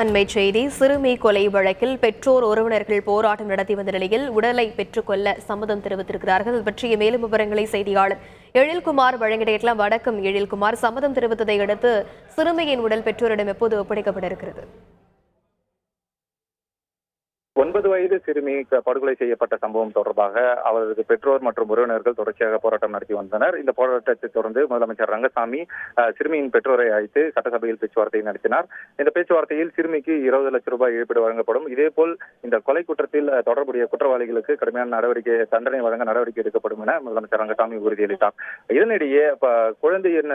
அண்மை செய்தி சிறுமி கொலை வழக்கில் பெற்றோர் உறவினர்கள் போராட்டம் நடத்தி வந்த நிலையில் உடலை பெற்றுக்கொள்ள சம்மதம் தெரிவித்திருக்கிறார்கள். இது பற்றிய மேலும் விவரங்களை செய்தியாளர் எழில்குமார் வழங்கிடலாம். வணக்கம் எழில்குமார். சம்மதம் தெரிவித்ததை அடுத்து சிறுமியின் உடல் பெற்றோரிடம் எப்போது ஒப்படைக்கப்பட இருக்கிறது? ஒன்பது வயது சிறுமி படுகொலை செய்யப்பட்ட சம்பவம் தொடர்பாக அவரது பெற்றோர் மற்றும் உறவினர்கள் தொடர்ச்சியாக போராட்டம் நடத்தி வந்தனர். இந்த போராட்டத்தை தொடர்ந்து முதலமைச்சர் ரங்கசாமி அஹ், சிறுமியின் பெற்றோரை அழைத்து சட்டசபையில் பேச்சுவார்த்தை நடத்தினார். இந்த பேச்சுவார்த்தையில் சிறுமிக்கு இருபது லட்சம் ரூபாய் இழப்பீடு வழங்கப்படும். இதேபோல் இந்த கொலை குற்றத்தில் தொடர்புடைய குற்றவாளிகளுக்கு கடுமையான நடவடிக்கை தண்டனை வழங்க நடவடிக்கை எடுக்கப்படும் என முதலமைச்சர் ரங்கசாமி உறுதியளித்தார். இதனிடையே குழந்தையின்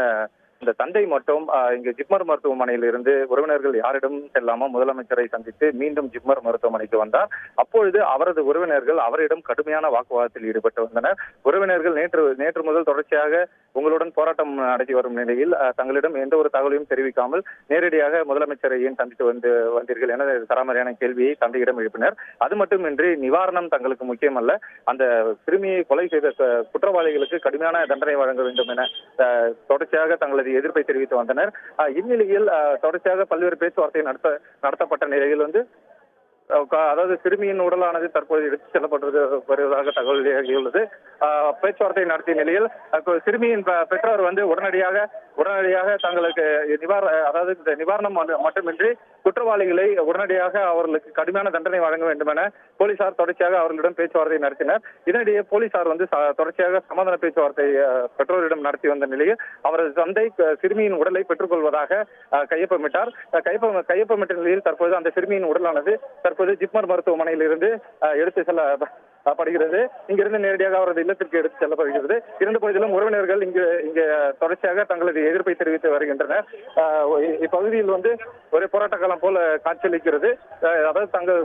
இந்த தந்தை மட்டும் இங்கு ஜிப்மர் மருத்துவமனையில் இருந்து உறவினர்கள் யாரிடம் செல்லாம முதலமைச்சரை சந்தித்து மீண்டும் ஜிப்மர் மருத்துவமனைக்கு வந்தார். அப்பொழுது அவரது உறவினர்கள் அவரிடம் கடுமையான வாக்குவாதத்தில் ஈடுபட்டு வந்தனர். உறவினர்கள் நேற்று நேற்று முதல் தொடர்ச்சியாக உங்களுடன் போராட்டம் நடத்தி வரும் நிலையில் தங்களிடம் எந்த ஒரு தகவலையும் தெரிவிக்காமல் நேரடியாக முதலமைச்சரை ஏன் சந்தித்து வந்து வந்தீர்கள் என சராமரியான கேள்வியை தந்தையிடம் எழுப்பினர். அது மட்டுமின்றி நிவாரணம் தங்களுக்கு முக்கியமல்ல. அந்த சிறுமியை கொலை செய்த குற்றவாளிகளுக்கு கடுமையான தண்டனை வழங்க வேண்டும் என தொடர்ச்சியாக தங்களது எதிர்ப்பை தெரிவித்து வந்தனர். இந்நிலையில் தொடர்ச்சியாக பல்வேறு பேச்சுவார்த்தை நடத்த நடத்தப்பட்ட நிலையில் வந்து அதாவது சிறுமியின் உடலானது தற்போது எடுத்துச் செல்லப்பட்டு வருவதாக தகவல் வெளியாகியுள்ளது. பேச்சுவார்த்தை நடத்திய நிலையில் சிறுமியின் பெற்றோர் வந்து உடனடியாக உடனடியாக தங்களுக்கு நிவார அதாவது இந்த நிவாரணம் மட்டுமின்றி குற்றவாளிகளை உடனடியாக அவர்களுக்கு கடுமையான தண்டனை வழங்க வேண்டும் என போலீசார் தொடர்ச்சியாக அவர்களிடம் பேச்சுவார்த்தை நடத்தினர். இதனிடையே போலீசார் வந்து தொடர்ச்சியாக சமாதான பேச்சுவார்த்தை பெற்றோரிடம் நடத்தி வந்த நிலையில் அவரது தந்தை சிறுமியின் உடலை பெற்றுக்கொள்வதாக கையொப்பமிட்டார். கையொப்ப கையொப்பமிட்ட நிலையில் தற்போது அந்த சிறுமியின் உடலானது தற்போது ஜிப்மர் மருத்துவமனையில் இருந்து அஹ், எடுத்து செல்ல படுகிறது இங்கிருந்து நேரடியாக அவரது இல்லத்திற்கு எடுத்து செல்லப்படுகிறது. இருந்த போதிலும் உறவினர்கள் இங்கு இங்கு தொடர்ச்சியாக தங்களது எதிர்ப்பை தெரிவித்து வருகின்றனர். இப்பகுதியில் வந்து ஒரே போராட்ட காலம் போல காட்சியளிக்கிறது. அதாவது தங்கள்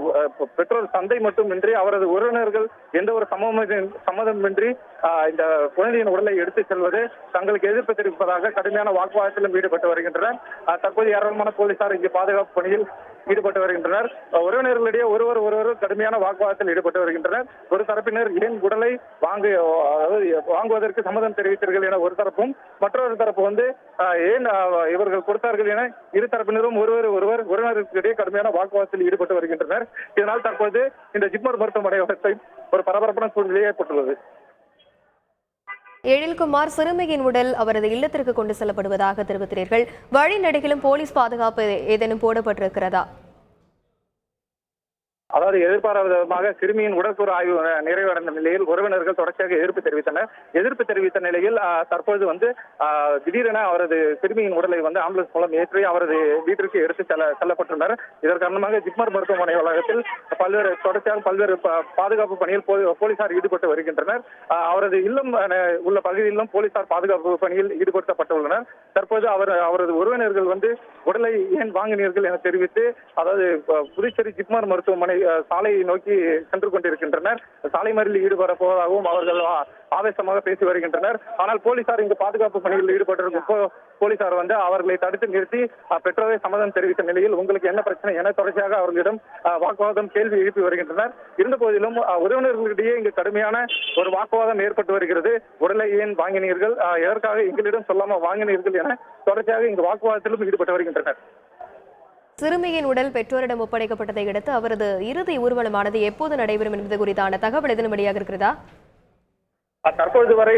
பெற்றோர் தந்தை மட்டுமின்றி அவரது உறவினர்கள் எந்த ஒரு சமமின் சம்மதமின்றி அஹ், இந்த குழந்தையின் உடலை எடுத்து செல்வது தங்களுக்கு எதிர்ப்பு தெரிவிப்பதாக கடுமையான வாக்குவாதத்திலும் ஈடுபட்டு வருகின்றனர். தற்போது ஏராளமான போலீசார் இங்கு பாதுகாப்பு பணியில் ஈடுபட்டு வருகின்றனர். உறவினர்களிடையே ஒருவர் ஒருவர் கடுமையான வாக்குவாதத்தில் ஈடுபட்டு வருகின்றனர். ஒரு தரப்பினர் ஏன் உடலை வாங்க வாங்குவதற்கு சம்மதம் தெரிவித்தீர்கள் என ஒரு தரப்பும் மற்றொரு தரப்பு வந்து ஏன் இவர்கள் கொடுத்தார்கள் என இரு தரப்பினரும் ஒருவர் ஒருவர் உறவினருக்கிடையே கடுமையான வாக்குவாதத்தில் ஈடுபட்டு வருகின்றனர். இதனால் தற்போது இந்த ஜிப்மர் மருத்துவமனை ஒரு பரபரப்பான சூழ்நிலை ஏற்பட்டுள்ளது. எழில்குமார் சிறுமியின் உடல் அவரது இல்லத்திற்கு கொண்டு செல்லப்படுவதாக தெரிவித்தீர்கள் வழிநடையிலும் போலீஸ் பாதுகாப்பு ஏதேனும் போடப்பட்டிருக்கிறதா? அதாவது எதிர்பாராத விதமாக சிறுமியின் உடற்கூறு ஆய்வு நிறைவடைந்த நிலையில் உறவினர்கள் தொடர்ச்சியாக எதிர்ப்பு தெரிவித்தனர். எதிர்ப்பு தெரிவித்த நிலையில் தற்போது வந்து திடீரென அவரது சிறுமியின் உடலை வந்து ஆம்புலன்ஸ் மூலம் ஏற்றி அவரது வீட்டிற்கு எடுத்து செல்ல செல்லப்பட்டுள்ளனர் இதன் காரணமாக ஜிப்மர் மருத்துவமனை வளாகத்தில் பல்வேறு தொடர்ச்சியாக பல்வேறு ப- பாதுகாப்பு பணியில் போலீசார் ஈடுபட்டு வருகின்றனர். அவரது இல்லம் உள்ள பகுதியிலும் போலீசார் பாதுகாப்பு பணியில் ஈடுபடுத்தப்பட்டுள்ளனர். தற்போது அவர் அவரது உறவினர்கள் வந்து உடலை ஏன் வாங்கினீர்கள் என தெரிவித்து அதாவது புதுச்சேரி ஜிப்மர் மருத்துவமனை சாலையை நோக்கி சென்று கொண்டிருக்கின்றனர். சாலை மறியலில் ஈடுபட போவதாகவும் அவர்கள் ஆவேசமாக பேசி வருகின்றனர். ஆனால் போலீசார் இங்கு பாதுகாப்பு பணியில் ஈடுபட்டிருக்கும் போலீசார் வந்து அவர்களை தடுத்து நிறுத்தி பெற்றோரை சம்மதம் தெரிவித்த நிலையில் உங்களுக்கு என்ன பிரச்சனை என தொடர்ச்சியாக அவர்களிடம் வாக்குவாதம் கேள்வி எழுப்பி வருகின்றனர். இருந்த போதிலும் உறவினர்களிடையே இங்கு கடுமையான ஒரு வாக்குவாதம் ஏற்பட்டு வருகிறது. உடலை ஏன் வாங்கினீர்கள்? எதற்காக எங்களிடம் சொல்லாம வாங்கினீர்கள் என தொடர்ச்சியாக இங்கு வாக்குவாதத்திலும் ஈடுபட்டு வருகின்றனர். சிறுமியின் உடல் பெற்றோரிடம் ஒப்படைக்கப்பட்டதை அடுத்து அவரது இறுதி ஊர்வலமானது எப்போது நடைபெறும் என்பது குறித்தான தகவல் எதனும் வெளியாக இருக்கிறதா? தற்பொழுது வரை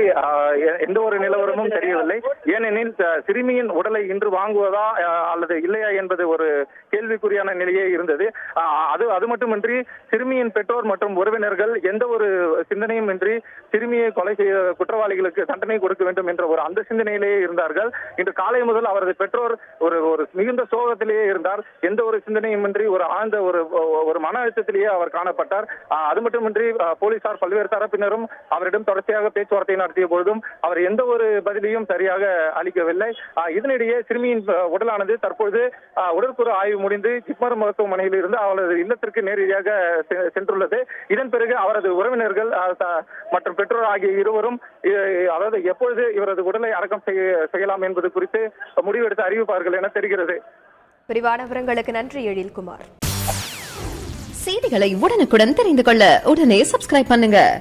எந்த ஒரு நிலவரமும் தெரியவில்லை. ஏனெனில் சிறுமியின் உடலை இன்று வாங்குவதா அல்லது இல்லையா என்பது ஒரு கேள்விக்குறியான நிலையே இருந்தது. அது அது மட்டுமின்றி சிறுமியின் பெற்றோர் மற்றும் உறவினர்கள் எந்த ஒரு சிந்தனையும் இன்றி சிறுமியை கொலை செய்த குற்றவாளிகளுக்கு தண்டனை கொடுக்க வேண்டும் என்ற ஒரு அந்த சிந்தனையிலேயே இருந்தார்கள். இன்று காலை முதல் அவரது பெற்றோர் ஒரு ஒரு மிகுந்த சோகத்திலேயே இருந்தார். எந்த ஒரு சிந்தனையும் இன்றி ஒரு ஆழ்ந்த ஒரு ஒரு மன அழுத்தத்திலேயே அவர் காணப்பட்டார். அது மட்டுமின்றி போலீசார் பல்வேறு தரப்பினரும் அவரிடம் தொடர்ச்சியாக பேச்சுவார்த்தை நடத்திய பொழுதும் அவர் எந்த ஒரு பதிலையும் சரியாக அளிக்கவில்லை. இதனிடையே சிறுமியின் உடலானது தற்பொழுது உடற்கூறு ஆய்வு முடிந்து ஜிப்மர் மருத்துவமனையில் இருந்து அவரது இல்லத்திற்கு நேரடியாக சென்றுள்ளது. இதன் பிறகு அவரது உறவினர்கள் மற்றும் பெற்றோர் ஆகிய இருவரும் அதாவது எப்பொழுது இவரது உடலை அடக்கம் செய்ய- செய்யலாம் என்பது குறித்து முடிவெடுத்து அறிவிப்பார்கள் என தெரிகிறது. விரிவான விவரங்களுக்கு நன்றி எழில்குமார். செய்திகளை உடனுக்குடன் தெரிந்து கொள்ள உடனே சப்ஸ்கிரைப் பண்ணுங்க.